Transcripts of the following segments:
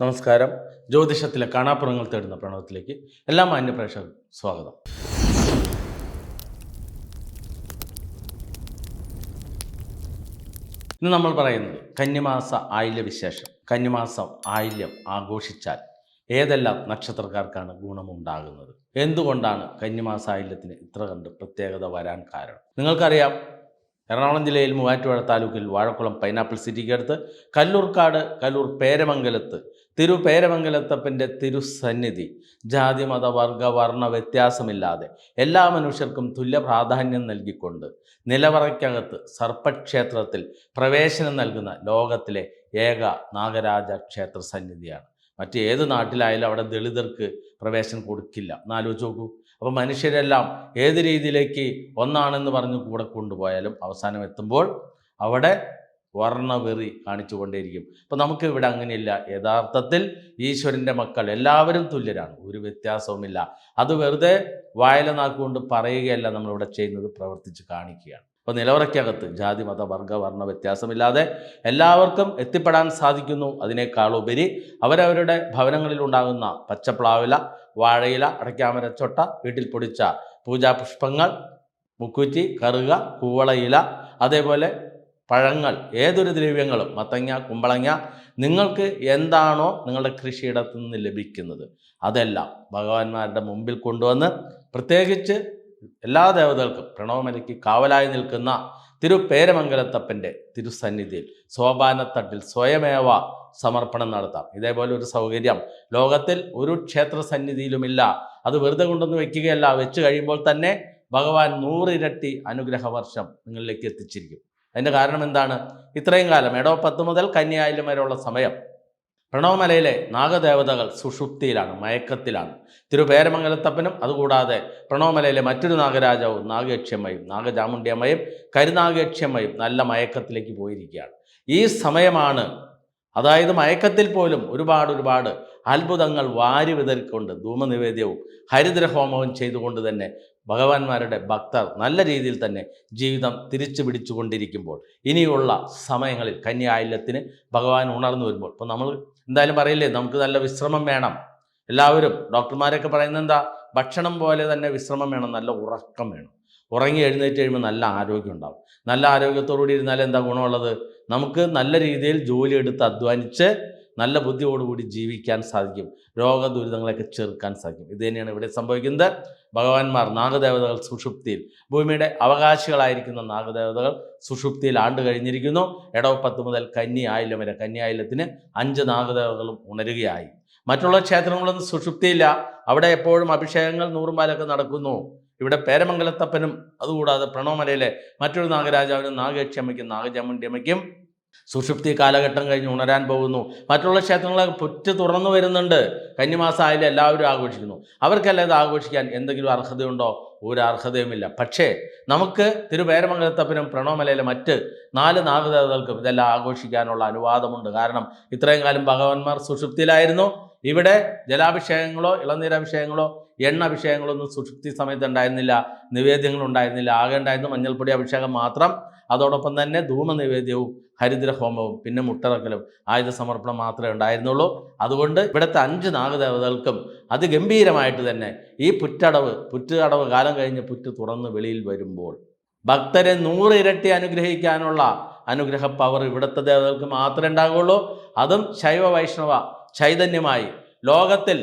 നമസ്കാരം. ജ്യോതിഷത്തിലെ കാണാപ്പുറങ്ങൾ തേടുന്ന പ്രണവത്തിലേക്ക് എല്ലാ മാന്യപ്രേക്ഷകർക്കും സ്വാഗതം. ഇന്ന് നമ്മൾ പറയുന്നത് കന്നിമാസ ആയില്യ വിശേഷം കന്നിമാസം ആയില്യം ആഘോഷിച്ചാൽ ഏതെല്ലാം നക്ഷത്രക്കാർക്കാണ് ഗുണമുണ്ടാകുന്നത്? എന്തുകൊണ്ടാണ് കന്നിമാസ ആയില്യത്തിന് ഇത്ര കണ്ട് പ്രത്യേകത വരാൻ കാരണം? നിങ്ങൾക്കറിയാം എറണാകുളം ജില്ലയിൽ മൂവാറ്റുപുഴ താലൂക്കിൽ വാഴക്കുളം പൈനാപ്പിൾ സിറ്റിക്ക് അടുത്ത് കല്ലൂർക്കാട് കല്ലൂർ പേരമംഗലത്ത് തിരു പേരമംഗലത്തപ്പന്റെ തിരുസന്നിധി. ജാതി മത വർഗ വർണ വ്യത്യാസമില്ലാതെ എല്ലാ മനുഷ്യർക്കും തുല്യ പ്രാധാന്യം നൽകിക്കൊണ്ട് നിലവറയ്ക്കകത്ത് സർപ്പക്ഷേത്രത്തിൽ പ്രവേശനം നൽകുന്ന ലോകത്തിലെ ഏക നാഗരാജ ക്ഷേത്ര സന്നിധിയാണ് മറ്റ് ഏത് നാട്ടിലായാലും അവിടെ ദളിതർക്ക് പ്രവേശനം കൊടുക്കില്ല. എന്നാലോചിച്ച് നോക്കൂ. അപ്പോൾ മനുഷ്യരെല്ലാം ഏത് രീതിയിലേക്ക് ഒന്നാണെന്ന് പറഞ്ഞ് കൂടെ കൊണ്ടുപോയാലും അവസാനം എത്തുമ്പോൾ അവിടെ വർണവെറി കാണിച്ചുകൊണ്ടേയിരിക്കും. അപ്പോൾ നമുക്ക് ഇവിടെ അങ്ങനെയില്ല. യഥാർത്ഥത്തിൽ ഈശ്വരന്റെ മക്കൾ എല്ലാവരും തുല്യരാണ്. ഒരു വ്യത്യാസവുമില്ല. അത് വെറുതെ വായല നാക്കുകൊണ്ട് പറയുകയല്ല നമ്മളിവിടെ ചെയ്യുന്നത് പ്രവർത്തിച്ച് കാണിക്കുകയാണ്. അപ്പോൾ നിലവറയ്ക്കകത്ത് ജാതി മത വർഗ വർണ വ്യത്യാസമില്ലാതെ എല്ലാവർക്കും എത്തിപ്പെടാൻ സാധിക്കുന്നു. അതിനേക്കാളുപരി അവരവരുടെ ഭവനങ്ങളിൽ ഉണ്ടാകുന്ന പച്ചപ്ലാവില വാഴയില അടയ്ക്കാമരച്ചൊട്ട വീട്ടിൽ പൊടിച്ച പൂജാപുഷ്പങ്ങൾ മുക്കുറ്റി കറുക കൂവളയില അതേപോലെ പഴങ്ങൾ ഏതൊരു ദ്രവ്യങ്ങളും മത്തങ്ങ കുമ്പളങ്ങ നിങ്ങൾക്ക് എന്താണോ നിങ്ങളുടെ കൃഷിയിടത്തു നിന്ന് ലഭിക്കുന്നത്. അതെല്ലാം ഭഗവാന്മാരുടെ മുമ്പിൽ കൊണ്ടുവന്ന് പ്രത്യേകിച്ച് എല്ലാ ദേവതകൾക്കും പ്രണവമലയ്ക്ക് കാവലായി നിൽക്കുന്ന തിരുപേരമംഗലത്തപ്പന്റെ തിരുസന്നിധിയിൽ സോപാനത്തട്ടിൽ സ്വയമേവ സമർപ്പണം നടത്താം. ഇതേപോലെ ഒരു സൗകര്യം. ലോകത്തിൽ ഒരു ക്ഷേത്ര സന്നിധിയിലുമില്ല. അത് വെറുതെ കൊണ്ടൊന്ന് വെക്കുകയല്ല. വെച്ച് കഴിയുമ്പോൾ തന്നെ ഭഗവാൻ നൂറിരട്ടി അനുഗ്രഹ വർഷം നിങ്ങളിലേക്ക് എത്തിച്ചിരിക്കും. അതിന്റെ കാരണം എന്താണ്? ഇത്രയും കാലം എടോ പത്ത് മുതൽ കന്യായിലും വരെയുള്ള സമയം പ്രണവമലയിലെ നാഗദേവതകൾ സുഷുപ്തിയിലാണ് മയക്കത്തിലാണ്. തിരുപേരമംഗലത്തപ്പനും അതുകൂടാതെ പ്രണവമലയിലെ മറ്റൊരു നാഗരാജാവും നാഗയക്ഷ്യമ്മയും നാഗചാമുണ്ഡിയമ്മയും കരുനാഗയക്ഷ്യമ്മയും നല്ല മയക്കത്തിലേക്ക് പോയിരിക്കുകയാണ്. ഈ സമയമാണ് അതായത് മയക്കത്തിൽ പോലും ഒരുപാട് ഒരുപാട് അത്ഭുതങ്ങൾ വാരി വിതറിക്കൊണ്ട് ധൂമനിവേദ്യവും ഹരിദ്രഹോമവും ചെയ്തുകൊണ്ട് തന്നെ ഭഗവാന്മാരുടെ ഭക്തർ നല്ല രീതിയിൽ തന്നെ ജീവിതം തിരിച്ചു പിടിച്ചുകൊണ്ടിരിക്കുമ്പോൾ ഇനിയുള്ള സമയങ്ങളിൽ കന്യായില്യത്തിന് ഭഗവാൻ ഉണർന്നു വരുമ്പോൾ ഇപ്പോൾ നമ്മൾ എന്തായാലും പറയില്ലേ നമുക്ക് നല്ല വിശ്രമം വേണം. എല്ലാവരും ഡോക്ടർമാരൊക്കെ പറയുന്നത് എന്താ? ഭക്ഷണം പോലെ തന്നെ വിശ്രമം വേണം നല്ല ഉറക്കം വേണം. ഉറങ്ങി എഴുന്നേറ്റ് കഴിയുമ്പോൾ നല്ല ആരോഗ്യം ഉണ്ടാവും. നല്ല ആരോഗ്യത്തോടുകൂടി ഇരുന്നാൽ എന്താ ഗുണമുള്ളത്? നമുക്ക് നല്ല രീതിയിൽ ജോലി എടുത്ത് അധ്വാനിച്ച് നല്ല ബുദ്ധിയോടുകൂടി ജീവിക്കാൻ സാധിക്കും. രോഗദുരിതങ്ങളെയൊക്കെ ചെറുക്കാൻ സാധിക്കും. ഇത് തന്നെയാണ് ഇവിടെ സംഭവിക്കുന്നത്. ഭഗവാന്മാർ നാഗദേവതകൾ സുഷുപ്തിയിൽ ഭൂമിയുടെ അവകാശികളായിരിക്കുന്ന നാഗദേവതകൾ സുഷുപ്തിയിൽ ആണ്ട് കഴിഞ്ഞിരിക്കുന്നു. ഇടവ് പത്ത് മുതൽ കന്നി ആയില്യം വരെ കന്നി ആയില്യത്തിന് അഞ്ച് നാഗദേവതകളും ഉണരുകയായി. മറ്റുള്ള ക്ഷേത്രങ്ങളൊന്നും സുഷുപ്തിയില്ല. അവിടെ എപ്പോഴും അഭിഷേകങ്ങൾ നൂറുമ്പാലൊക്കെ നടക്കുന്നു. ഇവിടെ പേരമംഗലത്തപ്പനും അതുകൂടാതെ പ്രണവമലയിലെ മറ്റൊരു നാഗരാജാവിനും നാഗയക്ഷിയമ്മയ്ക്കും നാഗചാമുണ്ടിയമ്മയ്ക്കും സുഷുപ്തി കാലഘട്ടം കഴിഞ്ഞ് ഉണരാൻ പോകുന്നു. മറ്റുള്ള ക്ഷേത്രങ്ങളെ പുറ്റ് തുറന്നു വരുന്നുണ്ട്. കന്നിമാസം ആയാലും എല്ലാവരും ആഘോഷിക്കുന്നു. അവർക്കല്ല ഇത് ആഘോഷിക്കാൻ എന്തെങ്കിലും അർഹതയുണ്ടോ? ഒരു അർഹതയുമില്ല. പക്ഷേ നമുക്ക് തിരുവേരമംഗലത്തപ്പനും പ്രണവമലയിലെ മറ്റ് നാല് നാഗദേവതകൾക്കും ഇതെല്ലാം ആഘോഷിക്കാനുള്ള അനുവാദമുണ്ട്. കാരണം ഇത്രയും കാലം ഭഗവാന്മാർ സുഷുപ്തിയിലായിരുന്നു. ഇവിടെ ജലാഭിഷേകങ്ങളോ ഇളനീരഭിഷേകങ്ങളോ എണ്ണ അഭിഷേകങ്ങളൊന്നും സുഷുപ്തി സമയത്ത് ഉണ്ടായിരുന്നില്ല നിവേദ്യങ്ങൾ ഉണ്ടായിരുന്നില്ല. ആകെ ഉണ്ടായിരുന്ന മഞ്ഞൾപ്പൊടി അഭിഷേകം മാത്രം അതോടൊപ്പം തന്നെ ധൂമ നിവേദ്യവും ഹരിദ്രഹോമവും പിന്നെ മുട്ടറക്കലും ആയുധ സമർപ്പണം മാത്രമേ ഉണ്ടായിരുന്നുള്ളൂ. അതുകൊണ്ട് ഇവിടുത്തെ അഞ്ച് നാഗദേവതകൾക്കും അതിഗംഭീരമായിട്ട് തന്നെ ഈ പുറ്റടവ് പുറ്റടവ് കാലം കഴിഞ്ഞ് പുറ്റ് തുറന്ന് വെളിയിൽ വരുമ്പോൾ ഭക്തരെ നൂറിരട്ടി അനുഗ്രഹിക്കാനുള്ള അനുഗ്രഹ പവർ ഇവിടുത്തെ ദേവതകൾക്ക് മാത്രമേ ഉണ്ടാകുള്ളൂ അതും ശൈവ വൈഷ്ണവ ചൈതന്യമായി ലോകത്തിൽ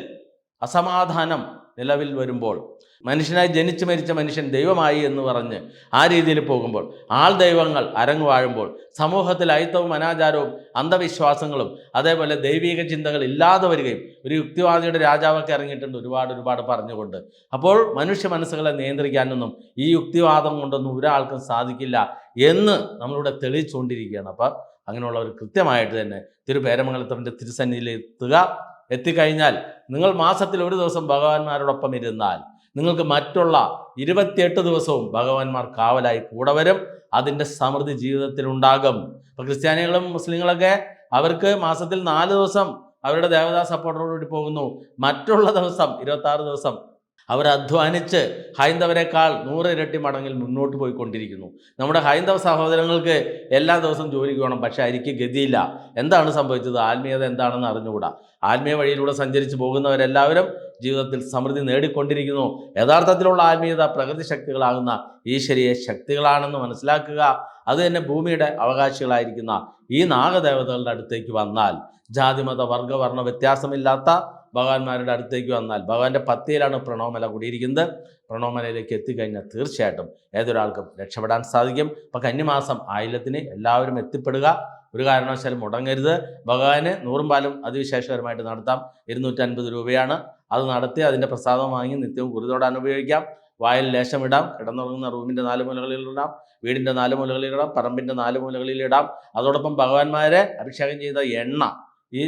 അസമാധാനം നിലവിൽ വരുമ്പോൾ മനുഷ്യനായി ജനിച്ചു മരിച്ച മനുഷ്യൻ ദൈവമായി എന്ന് പറഞ്ഞ് ആ രീതിയിൽ പോകുമ്പോൾ ആൾ ദൈവങ്ങൾ അരങ്ങുവാഴുമ്പോൾ സമൂഹത്തിൽ അയിത്തവും അനാചാരവും അന്ധവിശ്വാസങ്ങളും അതേപോലെ ദൈവീക ചിന്തകൾ ഇല്ലാതെ വരികയും ഒരു യുക്തിവാദിയുടെ രാജാവൊക്കെ ഇറങ്ങിയിട്ടുണ്ട് ഒരുപാട് ഒരുപാട് പറഞ്ഞുകൊണ്ട്. അപ്പോൾ മനുഷ്യ മനസ്സുകളെ നിയന്ത്രിക്കാനൊന്നും ഈ യുക്തിവാദം കൊണ്ടൊന്നും ഒരാൾക്കും സാധിക്കില്ല എന്ന് നമ്മളിവിടെ തെളിയിച്ചുകൊണ്ടിരിക്കുകയാണ്. അപ്പം അങ്ങനെയുള്ളവർ കൃത്യമായിട്ട് തന്നെ തിരുപേരമംഗലത്തവന്റെ തിരുസന്നിധിയിൽ എത്തുക എത്തിക്കഴിഞ്ഞാൽ നിങ്ങൾ മാസത്തിൽ ഒരു ദിവസം ഭഗവാന്മാരോടൊപ്പം ഇരുന്നാൽ നിങ്ങൾക്ക് മറ്റുള്ള ഇരുപത്തിയെട്ട് ദിവസവും ഭഗവാന്മാർ കാവലായി കൂടെ വരും. അതിന്റെ സമൃദ്ധി ജീവിതത്തിൽ ഉണ്ടാകും. ഇപ്പോൾ ക്രിസ്ത്യാനികളും മുസ്ലിങ്ങളൊക്കെ അവർക്ക് മാസത്തിൽ നാല് ദിവസം അവരുടെ ദേവതാ സപ്പോർട്ടോടുകൂടി പോകുന്നു. മറ്റുള്ള ദിവസം ഇരുപത്തി ദിവസം അവർ അധ്വാനിച്ച് ഹൈന്ദവരെക്കാൾ നൂറ് ഇരട്ടി മടങ്ങിൽ മുന്നോട്ട് പോയിക്കൊണ്ടിരിക്കുന്നു. നമ്മുടെ ഹൈന്ദവ സഹോദരങ്ങൾക്ക് എല്ലാ ദിവസവും ജോലിക്ക് വേണം പക്ഷെ അരിക്ക് ഗതിയില്ല. എന്താണ് സംഭവിച്ചത്? ആത്മീയത എന്താണെന്ന് അറിഞ്ഞുകൂടാ. ആത്മീയ വഴിയിലൂടെ സഞ്ചരിച്ച് പോകുന്നവരെല്ലാവരും ജീവിതത്തിൽ സമൃദ്ധി നേടിക്കൊണ്ടിരിക്കുന്നു. യഥാർത്ഥത്തിലുള്ള ആത്മീയത പ്രകൃതി ശക്തികളാകുന്ന ഈശ്വരീയ ശക്തികളാണെന്ന് മനസ്സിലാക്കുക. അത് തന്നെ ഭൂമിയുടെ അവകാശികളായിരിക്കുന്ന ഈ നാഗദേവതകളുടെ അടുത്തേക്ക് വന്നാൽ ജാതിമത വർഗവർണ വ്യത്യാസമില്ലാത്ത ഭഗവാന്മാരുടെ അടുത്തേക്ക് വന്നാൽ ഭഗവാന്റെ പത്തിയിലാണ് പ്രണവമല കൂടിയിരിക്കുന്നത്. പ്രണവമലയിലേക്ക് എത്തിക്കഴിഞ്ഞാൽ തീർച്ചയായിട്ടും ഏതൊരാൾക്കും രക്ഷപ്പെടാൻ സാധിക്കും. അപ്പം കന്നിമാസം ആയില്യത്തിന് എല്ലാവരും എത്തിപ്പെടുക. ഒരു കാരണവശാലും മുടങ്ങരുത്. ഭഗവാന് നൂറും പാലും അതിവിശേഷകരമായിട്ട് നടത്താം. ഇരുന്നൂറ്റൻപത് രൂപയാണ് അത് നടത്തി അതിന്റെ പ്രസാദം വാങ്ങി നിത്യവും ഗുരുതോടാൻ ഉപയോഗിക്കാം. വായിൽ ലേശം ഇടാം. കിടന്നുറങ്ങുന്ന റൂമിന്റെ നാല് മൂലകളിൽ ഇടാം. വീടിന്റെ നാല് മൂലകളിൽ ഇടാം. പറമ്പിന്റെ നാല് മൂലകളിൽ ഇടാം. അതോടൊപ്പം ഭഗവാന്മാരെ അഭിഷേകം ചെയ്ത എണ്ണ ഈ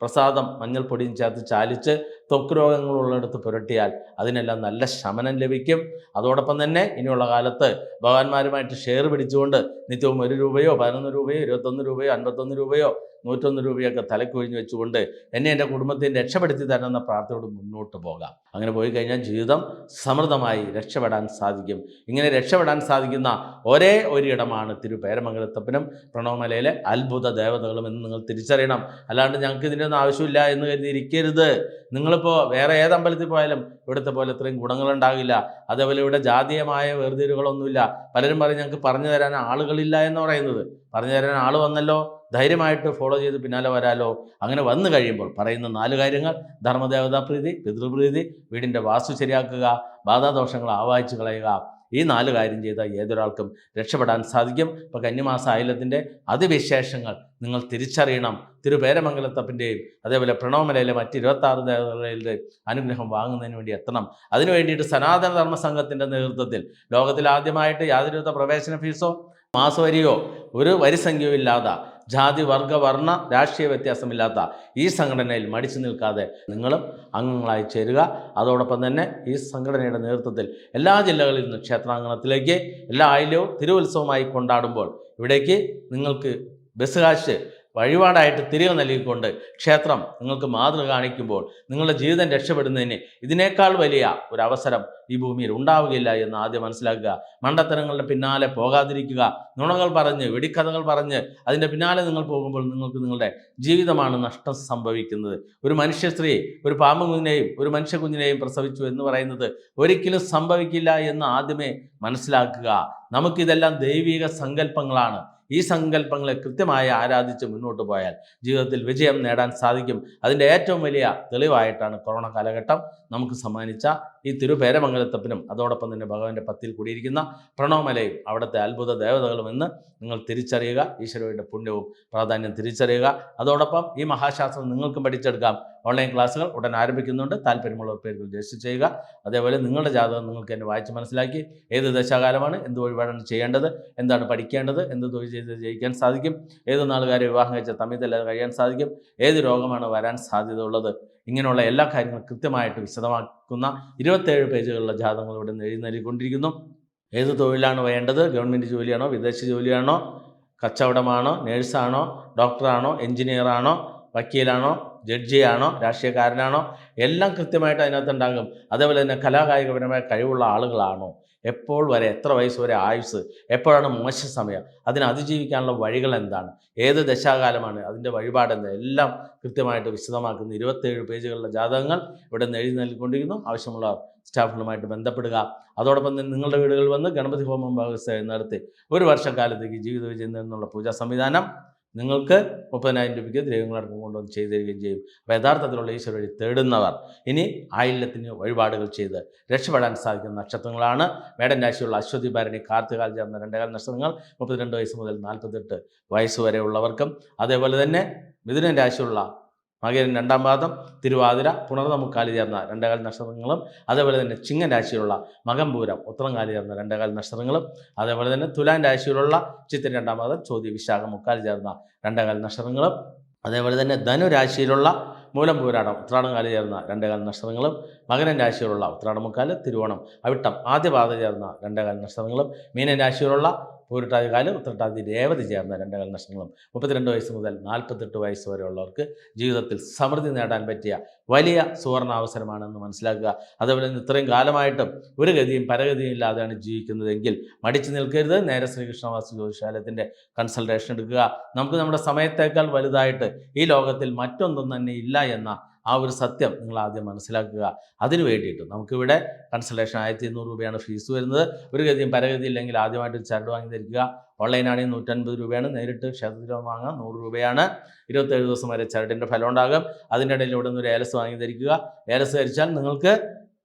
പ്രസാദം മഞ്ഞൾപ്പൊടിയും ചേർത്ത് ചാലിച്ച് ത്വക്ക് രോഗങ്ങളുള്ളിടത്ത് പുരട്ടിയാൽ അതിനെല്ലാം നല്ല ശമനം ലഭിക്കും. അതോടൊപ്പം തന്നെ ഇനിയുള്ള കാലത്ത് ഭഗവാന്മാരുമായിട്ട് ഷെയർ പിടിച്ചുകൊണ്ട് നിത്യവും ഒരു രൂപയോ പതിനൊന്ന് രൂപയോ ഇരുപത്തൊന്ന് രൂപയോ അൻപത്തൊന്ന് രൂപയോ നൂറ്റൊന്ന് രൂപയൊക്കെ തലക്കൊഴിഞ്ഞ് വെച്ചുകൊണ്ട് എന്നെ എന്റെ കുടുംബത്തെ രക്ഷപ്പെടുത്തി തരണമെന്ന പ്രാർത്ഥനയോട് മുന്നോട്ട് പോകാം. അങ്ങനെ പോയി കഴിഞ്ഞാൽ ജീവിതം സമൃദ്ധമായി രക്ഷപ്പെടാൻ സാധിക്കും. ഇങ്ങനെ രക്ഷപ്പെടാൻ സാധിക്കുന്ന ഒരേ ഒരിടമാണ് തിരുപേരമംഗലത്തപ്പനും പ്രണവമലയിലെ അത്ഭുത ദേവതകളും എന്ന് നിങ്ങൾ തിരിച്ചറിയണം. അല്ലാണ്ട് ഞങ്ങൾക്ക് ഇതിന്റെ ഒന്നും ആവശ്യമില്ല എന്ന് കരുതി ഇരിക്കരുത് നിങ്ങളിപ്പോൾ വേറെ ഏത് അമ്പലത്തിൽ പോയാലും ഇവിടുത്തെ പോലെ ഇത്രയും ഗുണങ്ങളുണ്ടാകില്ല. അതേപോലെ ഇവിടെ ജാതീയമായ വേർതിരിവുകളൊന്നുമില്ല. പലരും പറയും ഞങ്ങൾക്ക് പറഞ്ഞു തരാൻ ആളുകളില്ല എന്ന് പറയുന്നത്. പറഞ്ഞു തരാൻ ആൾ വന്നല്ലോ. ധൈര്യമായിട്ട് ഫോളോ ചെയ്ത് പിന്നാലെ വരാലോ? അങ്ങനെ വന്നു കഴിയുമ്പോൾ പറയുന്ന നാല് കാര്യങ്ങൾ. ധർമ്മദേവതാ പ്രീതി പിതൃപ്രീതി വീടിന്റെ വാസ്തു ശരിയാക്കുക ബാധാദോഷങ്ങൾ ആവാഹിച്ചു കളയുക. ഈ നാല് കാര്യം ചെയ്താൽ ഏതൊരാൾക്കും രക്ഷപ്പെടാൻ സാധിക്കും. ഇപ്പോൾ കന്നിമാസ ആയിലത്തിന്റെ അതിവിശേഷങ്ങൾ നിങ്ങൾ തിരിച്ചറിയണം. തിരുപേരമംഗലത്തപ്പന്റെയും അതേപോലെ പ്രണവമലയിലെ മറ്റ് ഇരുപത്താറ് ദേവതകളുടെ അനുഗ്രഹം വാങ്ങുന്നതിന് വേണ്ടി എത്തണം. അതിനു വേണ്ടിയിട്ട് സനാതന ധർമ്മ സംഘത്തിന്റെ നേതൃത്വത്തിൽ ലോകത്തിൽ ആദ്യമായിട്ട് യാതൊരുവിധ പ്രവേശന ഫീസോ മാസവരിയോ ഒരു വരിസംഖ്യയോ ഇല്ലാതെ ജാതി വർഗ വർണ രാഷ്ട്രീയ വ്യത്യാസമില്ലാത്ത ഈ സംഘടനയിൽ മടിച്ചു നിൽക്കാതെ നിങ്ങളും അംഗങ്ങളായി ചേരുക. അതോടൊപ്പം തന്നെ ഈ സംഘടനയുടെ നേതൃത്വത്തിൽ എല്ലാ ജില്ലകളിൽ നിന്നും ക്ഷേത്രാങ്കണത്തിലേക്ക് എല്ലാ ആയില്യവും തിരുവുത്സവമായി കൊണ്ടാടുമ്പോൾ ഇവിടേക്ക് നിങ്ങൾക്ക് ബസ് കാശ് വഴിപാടായിട്ട് തിരികെ നൽകിക്കൊണ്ട് ക്ഷേത്രം നിങ്ങൾക്ക് മാതൃക കാണിക്കുമ്പോൾ നിങ്ങളുടെ ജീവിതം രക്ഷപ്പെടുന്നതിന് ഇതിനേക്കാൾ വലിയ ഒരു അവസരം ഈ ഭൂമിയിൽ ഉണ്ടാവുകയില്ല എന്ന് ആദ്യം മനസ്സിലാക്കുക. മണ്ടത്തരങ്ങളുടെ പിന്നാലെ പോകാതിരിക്കുക. നുണകൾ പറഞ്ഞ് വെടിക്കഥകൾ പറഞ്ഞ് അതിന്റെ പിന്നാലെ നിങ്ങൾ പോകുമ്പോൾ നിങ്ങൾക്ക് നിങ്ങളുടെ ജീവിതമാണ് നഷ്ടം സംഭവിക്കുന്നത്. ഒരു മനുഷ്യ സ്ത്രീ ഒരു പാമ്പ് കുഞ്ഞിനെയും ഒരു മനുഷ്യ കുഞ്ഞിനെയും പ്രസവിച്ചു എന്ന് പറയുന്നത് ഒരിക്കലും സംഭവിക്കില്ല എന്ന് ആദ്യമേ മനസ്സിലാക്കുക. നമുക്കിതെല്ലാം ദൈവിക സങ്കല്പങ്ങളാണ്. ഈ സങ്കല്പങ്ങളെ കൃത്യമായി ആരാധിച്ച് മുന്നോട്ട് പോയാൽ ജീവിതത്തിൽ വിജയം നേടാൻ സാധിക്കും. അതിന്റെ ഏറ്റവും വലിയ തെളിവായിട്ടാണ് കൊറോണ കാലഘട്ടം. നമുക്ക് സമ്മാനിച്ച ഈ തിരുപേരമംഗലത്തപ്പനും അതോടൊപ്പം തന്നെ ഭഗവാന്റെ പത്തിൽ കൂടിയിരിക്കുന്ന പ്രണവമലയും അവിടുത്തെ അത്ഭുത ദേവതകളും എന്ന് നിങ്ങൾ തിരിച്ചറിയുക. ഈശ്വരയുടെ പുണ്യവും പ്രാധാന്യം തിരിച്ചറിയുക. അതോടൊപ്പം ഈ മഹാശാസ്ത്രം നിങ്ങൾക്കും പഠിച്ചെടുക്കാം. ഓൺലൈൻ ക്ലാസ്സുകൾ ഉടൻ ആരംഭിക്കുന്നുണ്ട്. താല്പര്യമുള്ള പേരുകൾ രജിസ്റ്റർ ചെയ്യുക. അതേപോലെ നിങ്ങളുടെ ജാതകം നിങ്ങൾക്ക് എന്നെ വായിച്ച് മനസ്സിലാക്കി. ഏത് ദശാകാലമാണ്? എന്ത് വഴിപാടാണ് ചെയ്യേണ്ടത്? എന്താണ് പഠിക്കേണ്ടത്? എന്ത് തൊഴിൽ ചെയ്ത് ജയിക്കാൻ സാധിക്കും. ഏത് നാളുകാരെ വിവാഹം കഴിച്ച തമ്മിത്തല്ലാതെ കഴിയാൻ സാധിക്കും. ഏത് രോഗമാണ് വരാൻ സാധ്യത ഉള്ളത് ഇങ്ങനെയുള്ള എല്ലാ കാര്യങ്ങളും കൃത്യമായിട്ട് വിശദമാക്കുന്ന ഇരുപത്തേഴ് പേജുകളുള്ള ജാതകങ്ങൾ ഇവിടെ എഴുതി നൽകിക്കൊണ്ടിരിക്കുന്നു. ഏത് തൊഴിലാണ് വേണ്ടത്? ഗവൺമെന്റ് ജോലിയാണോ? വിദേശ ജോലിയാണോ? കച്ചവടമാണോ? നേഴ്സാണോ? ഡോക്ടറാണോ? എഞ്ചിനീയറാണോ? വക്കീലാണോ? ജഡ്ജിയാണോ? രാഷ്ട്രീയക്കാരനാണോ? എല്ലാം കൃത്യമായിട്ട് അതിനകത്ത് ഉണ്ടാകും അതേപോലെ തന്നെ കലാകായികപരമായ കഴിവുള്ള ആളുകളാണോ? എപ്പോൾ വരെ എത്ര വയസ്സ് വരെ ആയുസ് എപ്പോഴാണ് മോശ സമയം അതിനെ അതിജീവിക്കാനുള്ള വഴികൾ എന്താണ് ഏത് ദശാകാലമാണ് അതിന്റെ വഴിപാട് എന്താ എല്ലാം കൃത്യമായിട്ട് വിശദമാക്കുന്ന ഇരുപത്തേഴ് പേജുകളുള്ള ജാതകങ്ങൾ ഇവിടെ എഴുതി നൽകിക്കൊണ്ടിരിക്കുന്നു. ആവശ്യമുള്ള സ്റ്റാഫുകളുമായിട്ട് ബന്ധപ്പെടുക. അതോടൊപ്പം തന്നെ നിങ്ങളുടെ വീടുകളിൽ വന്ന് ഗണപതി ഹോമം ഭാഗസ്ഥ നടത്തി ഒരു വർഷക്കാലത്തേക്ക് ജീവിത വിജയം എന്നുള്ള പൂജാ സംവിധാനം നിങ്ങൾക്ക് മുപ്പതിനായിരം രൂപയ്ക്ക് ദ്രവ്യങ്ങളടക്കം കൊണ്ടുവന്ന് ചെയ്തു തരികയും ചെയ്യും. അപ്പോൾ യഥാർത്ഥത്തിലുള്ള ഈശ്വര വഴി തേടുന്നവർ ഇനി ആയില്യത്തിന് വഴിപാടുകൾ ചെയ്ത് രക്ഷപ്പെടാൻ സാധിക്കുന്ന നക്ഷത്രങ്ങളാണ്. മേടൻ രാശിയുള്ള അശ്വതി ഭരണി കാർത്തികാൽ ചേർന്ന രണ്ടേകാൽ നക്ഷത്രങ്ങൾ മുപ്പത്തിരണ്ട് വയസ്സ് മുതൽ നാൽപ്പത്തെട്ട് വയസ്സ് വരെ ഉള്ളവർക്കും അതേപോലെ തന്നെ മിഥുനൻ രാശിയുള്ള മകരൻ രണ്ടാം പാദം തിരുവാതിര പുണർനമുക്കാലി ചേർന്ന രണ്ടേകാൽ നക്ഷത്രങ്ങളും അതേപോലെ തന്നെ ചിങ്ങൻ രാശിയിലുള്ള മകംപൂരം ഉത്തരംകാലി ചേർന്ന രണ്ടേകാൽ നക്ഷത്രങ്ങളും അതേപോലെ തന്നെ തുലാൻ രാശിയിലുള്ള ചിത്തിൻ രണ്ടാം പാദം ചോദ്യ വിശാഖം മുക്കാലി ചേർന്ന രണ്ടേകാൽ നക്ഷത്രങ്ങളും അതേപോലെ തന്നെ ധനു ധനുരാശിയിലുള്ള മൂലം പൂരാടം ഉത്രാടംകാലി ചേർന്ന രണ്ടേകാൽ നക്ഷത്രങ്ങളും മകരം രാശിയിലുള്ള ഉത്രാടമുക്കാൽ തിരുവോണം അവിട്ടം ആദ്യപാത ചേർന്ന രണ്ടേകാൽ നക്ഷത്രങ്ങളും മീനൻ രാശിയിലുള്ള പൂരിട്ടാതി കാൽ ഉത്രട്ടാതി രേവതി ചേർന്ന രണ്ട് നക്ഷത്രങ്ങളും മുപ്പത്തിരണ്ട് വയസ്സ് മുതൽ നാൽപ്പത്തെട്ട് വയസ്സ് വരെയുള്ളവർക്ക് ജീവിതത്തിൽ സമൃദ്ധി നേടാൻ പറ്റിയ വലിയ സുവർണ അവസരമാണെന്ന് മനസ്സിലാക്കുക. അതേപോലെ തന്നെ ഇത്രയും കാലമായിട്ടും ഒരു ഗതിയും പരഗതിയും ഇല്ലാതെയാണ് ജീവിക്കുന്നതെങ്കിൽ മടിച്ചു നിൽക്കരുത്. നേരെ ശ്രീകൃഷ്ണവാസു ജ്യോതിശാലയത്തിന്റെ കൺസൾട്ടേഷൻ എടുക്കുക. നമുക്ക് നമ്മുടെ സമയത്തേക്കാൾ വലുതായിട്ട് ഈ ലോകത്തിൽ മറ്റൊന്നും തന്നെ ഇല്ല എന്ന ആ ഒരു സത്യം നിങ്ങൾ ആദ്യം മനസ്സിലാക്കുക. അതിന് വേണ്ടിയിട്ട് നമുക്കിവിടെ കൺസൾട്ടേഷൻ ആയിരത്തി ഇരുന്നൂറ് രൂപയാണ് ഫീസ് വരുന്നത്. ഒരു ഗതിയും പരഗതി ഇല്ലെങ്കിൽ ആദ്യമായിട്ട് ചരട് വാങ്ങി ധരിക്കുക ഓൺലൈനാണെങ്കിൽ നൂറ്റൻപത് രൂപയാണ്. നേരിട്ട് ക്ഷേത്രത്തിൽ വാങ്ങാം. നൂറ് രൂപയാണ്. ഇരുപത്തേഴ് ദിവസം വരെ ചരടിന്റെ ഫലം ഉണ്ടാകും. അതിന്റെ ഇടയിൽ ഇവിടെ നിന്ന് ഒരു ഏലസ് വാങ്ങി ധരിക്കുക ഏലസ് ധരിച്ചാൽ നിങ്ങൾക്ക്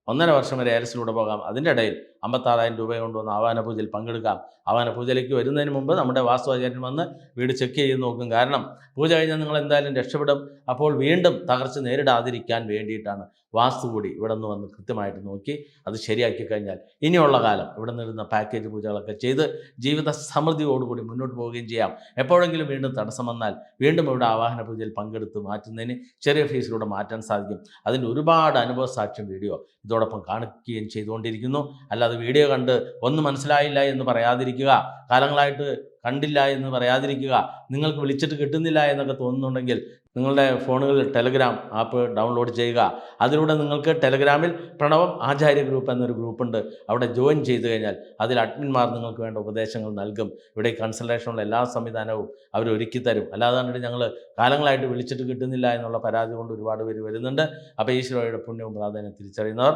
ഒന്നര വർഷം വരെ ഏലസിലൂടെ പോകാം. അതിന്റെ ഇടയിൽ അമ്പത്താറായിരം രൂപ കൊണ്ടുവന്ന് ആവാന പൂജയിൽ പങ്കെടുക്കാം. ആവാന പൂജയിലേക്ക് വരുന്നതിന് മുമ്പ് നമ്മുടെ വാസ്തുവാചാര്യൻ വന്ന് വീട് ചെക്ക് ചെയ്ത് നോക്കും. കാരണം പൂജ കഴിഞ്ഞാൽ നിങ്ങൾ എന്തായാലും രക്ഷപ്പെടും. അപ്പോൾ വീണ്ടും തകർച്ച നേരിടാതിരിക്കാൻ വേണ്ടിയിട്ടാണ് വാസ്തു കൂടി ഇവിടെ നിന്ന് വന്ന് കൃത്യമായിട്ട് നോക്കി അത് ശരിയാക്കി കഴിഞ്ഞാൽ ഇനിയുള്ള കാലം ഇവിടെ നിന്നിരുന്ന പാക്കേജ് പൂജകളൊക്കെ ചെയ്ത് ജീവിത സമൃദ്ധിയോടുകൂടി മുന്നോട്ട് പോവുകയും ചെയ്യാം. എപ്പോഴെങ്കിലും വീണ്ടും തടസ്സം വന്നാൽ വീണ്ടും ഇവിടെ ആവാഹന പൂജയിൽ പങ്കെടുത്ത് മാറ്റുന്നതിന് ചെറിയ ഫീസിലൂടെ മാറ്റാൻ സാധിക്കും. അതിന്റെ ഒരുപാട് അനുഭവ സാക്ഷ്യം വീഡിയോ ഇതോടൊപ്പം കാണിക്കുകയും ചെയ്തുകൊണ്ടിരിക്കുന്നു. അല്ലാതെ വീഡിയോ കണ്ട് ഒന്നും മനസ്സിലായില്ല എന്ന് പറയാതിരിക്കുക കാലങ്ങളായിട്ട് കണ്ടില്ല എന്ന് പറയാതിരിക്കുക നിങ്ങൾക്ക് വിളിച്ചിട്ട് കിട്ടുന്നില്ല എന്നൊക്കെ തോന്നുന്നുണ്ടെങ്കിൽ നിങ്ങളുടെ ഫോണുകളിൽ ടെലഗ്രാം ആപ്പ് ഡൗൺലോഡ് ചെയ്യുക. അതിലൂടെ നിങ്ങൾക്ക് ടെലഗ്രാമിൽ പ്രണവം ആചാര്യ ഗ്രൂപ്പ് എന്നൊരു ഗ്രൂപ്പുണ്ട് അവിടെ ജോയിൻ ചെയ്തു കഴിഞ്ഞാൽ അതിൽ അഡ്മിന്മാർ നിങ്ങൾക്ക് വേണ്ട ഉപദേശങ്ങൾ നൽകും. ഇവിടെ കൺസൾട്ടേഷനുള്ള എല്ലാ സംവിധാനവും അവർ ഒരുക്കി തരും. അല്ലാതെ കണ്ടിട്ട് ഞങ്ങൾ കാലങ്ങളായിട്ട് വിളിച്ചിട്ട് കിട്ടുന്നില്ല എന്നുള്ള പരാതി കൊണ്ട് ഒരുപാട് പേര് വരുന്നുണ്ട്. അപ്പോൾ ഈശ്വരയുടെ പുണ്യവും പ്രാധാന്യം തിരിച്ചറിയുന്നവർ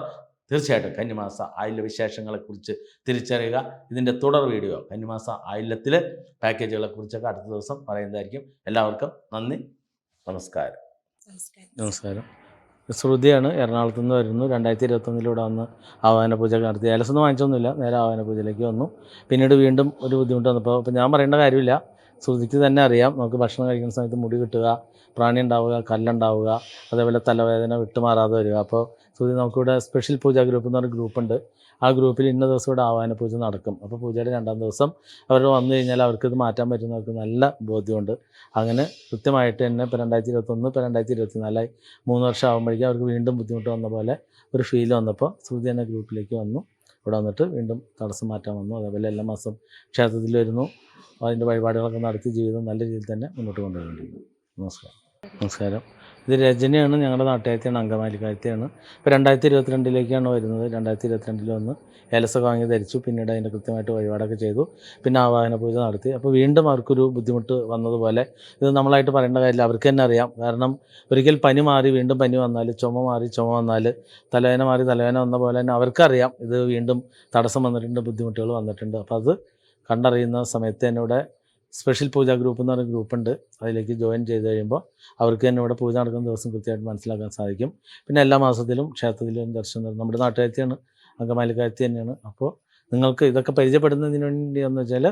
തീർച്ചയായിട്ടും കന്നിമാസ ആയില്യ വിശേഷങ്ങളെക്കുറിച്ച് തിരിച്ചറിയുക. ഇതിന്റെ തുടർ വീഡിയോ കന്നിമാസ ആയില്യത്തിൽ പാക്കേജുകളെക്കുറിച്ചൊക്കെ അടുത്ത ദിവസം പറയുന്നതായിരിക്കും. എല്ലാവർക്കും നന്ദി. നമസ്കാരം. നമസ്കാരം. നമസ്കാരം. ശ്രുതിയാണ് എറണാകുളത്ത് നിന്ന് വരുന്നു. രണ്ടായിരത്തി ഇരുപത്തൊന്നിലൂടെ വന്ന് ആവാന പൂജ നടത്തി ഏലസൊന്നും വാങ്ങിച്ചൊന്നുമില്ല. നേരെ ആവാന പൂജയിലേക്ക് വന്നു. പിന്നീട് വീണ്ടും ഒരു ബുദ്ധിമുട്ട് വന്നപ്പോൾ അപ്പോൾ ഞാൻ പറയേണ്ട കാര്യമില്ല. ശ്രുതിക്ക് തന്നെ അറിയാം. നമുക്ക് ഭക്ഷണം കഴിക്കുന്ന സമയത്ത് മുടി കിട്ടുക പ്രാണി ഉണ്ടാവുക കല്ലുണ്ടാവുക അതേപോലെ തലവേദന വിട്ടുമാറാതെ വരിക. അപ്പോൾ ശ്രുതി നമുക്കിവിടെ സ്പെഷ്യൽ പൂജാ ഗ്രൂപ്പ് എന്ന് പറഞ്ഞ ഗ്രൂപ്പുണ്ട് ആ ഗ്രൂപ്പിൽ ഇന്ന ദിവസം ഇവിടെ ആവാന പൂജ നടക്കും. അപ്പോൾ പൂജയുടെ രണ്ടാം ദിവസം അവർ വന്നു കഴിഞ്ഞാൽ അവർക്ക് ഇത് മാറ്റാൻ പറ്റുന്നവർക്ക് നല്ല ബോധ്യമുണ്ട്. അങ്ങനെ കൃത്യമായിട്ട് തന്നെ ഇപ്പോൾ രണ്ടായിരത്തി ഇരുപത്തൊന്ന് ഇപ്പോൾ രണ്ടായിരത്തി ഇരുപത്തിനാലായി മൂന്ന് വർഷം ആകുമ്പോഴേക്കും അവർക്ക് വീണ്ടും ബുദ്ധിമുട്ട് വന്ന പോലെ ഒരു ഫീൽ വന്നപ്പോൾ ശ്രുതി എന്ന ഗ്രൂപ്പിലേക്ക് വന്നു. ഇവിടെ വന്നിട്ട് വീണ്ടും തടസ്സം മാറ്റാൻ വന്നു. അതേപോലെ എല്ലാ മാസം ക്ഷേത്രത്തിൽ വരുന്നു. അതിന്റെ വഴിപാടുകളൊക്കെ നടത്തി ജീവിതം നല്ല രീതിയിൽ തന്നെ മുന്നോട്ട് കൊണ്ടുപോകുന്നുണ്ട് നമസ്കാരം. നമസ്കാരം. ഇത് രചനയാണ് ഞങ്ങളുടെ നാട്ടുകാരത്തെയാണ് അങ്കമാലിക്കാരത്തെയാണ് ഇപ്പോൾ രണ്ടായിരത്തി ഇരുപത്തിരണ്ടിലേക്കാണ് വരുന്നത്. രണ്ടായിരത്തി ഇരുപത്തിരണ്ടിൽ വന്ന് ഏലസൊക്കെ വാങ്ങി ധരിച്ചു. പിന്നീട് അതിന്റെ കൃത്യമായിട്ട് വഴിപാടൊക്കെ ചെയ്തു. പിന്നെ ആവാഹന പൂജ നടത്തി. അപ്പോൾ വീണ്ടും അവർക്കൊരു ബുദ്ധിമുട്ട് വന്നതുപോലെ ഇത് നമ്മളായിട്ട് പറയേണ്ട കാര്യമില്ല. അവർക്ക് തന്നെ അറിയാം. കാരണം ഒരിക്കൽ പനി മാറി വീണ്ടും പനി വന്നാൽ ചുമ മാറി ചുമ വന്നാൽ തലവേന മാറി തലവേന വന്ന പോലെ തന്നെ അവർക്കറിയാം. ഇത് വീണ്ടും തടസ്സം വന്നിട്ടുണ്ട് ബുദ്ധിമുട്ടുകൾ വന്നിട്ടുണ്ട്. അപ്പോൾ അത് കണ്ടറിയുന്ന സമയത്ത് തന്നെ ഇവിടെ സ്പെഷ്യൽ പൂജാ ഗ്രൂപ്പ് എന്ന് പറയുന്ന ഗ്രൂപ്പുണ്ട്. അതിലേക്ക് ജോയിൻ ചെയ്ത് കഴിയുമ്പോൾ അവർക്ക് തന്നെ ഇവിടെ പൂജ നടക്കുന്ന ദിവസം കൃത്യമായിട്ട് മനസ്സിലാക്കാൻ സാധിക്കും. പിന്നെ എല്ലാ മാസത്തിലും ക്ഷേത്രത്തിലും ദർശനം. നമ്മുടെ നാട്ടുകാരത്തിയാണ് അങ്കമാലിക്കാരത്തി തന്നെയാണ്. അപ്പോൾ നിങ്ങൾക്ക് ഇതൊക്കെ പരിചയപ്പെടുന്നതിന് വേണ്ടി എന്ന് വെച്ചാൽ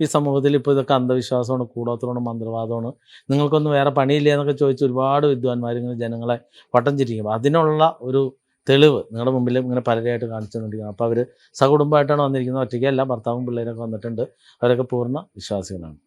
ഈ സമൂഹത്തിൽ ഇപ്പോൾ ഇതൊക്കെ അന്ധവിശ്വാസമാണ് കൂടോത്രമാണ് മന്ത്രവാദമാണ്. നിങ്ങൾക്കൊന്നും വേറെ പണിയില്ല എന്നൊക്കെ ചോദിച്ച് ഒരുപാട് വിദ്വാൻമാർ ഇങ്ങനെ ജനങ്ങളെ വട്ടം ചിരിക്കും അതിനുള്ള ഒരു തെളിവ് നിങ്ങളുടെ മുമ്പിൽ ഇങ്ങനെ പലരെയായിട്ട് കാണിച്ചു തന്നിരിക്കുന്നത് അപ്പോൾ അവർ സകുടുംബമായിട്ടാണ് വന്നിരിക്കുന്നത്. ഒറ്റയ്ക്കല്ല ഭർത്താവും പിള്ളേരൊക്കെ വന്നിട്ടുണ്ട്. അവരൊക്കെ പൂർണ വിശ്വാസികളാണ്.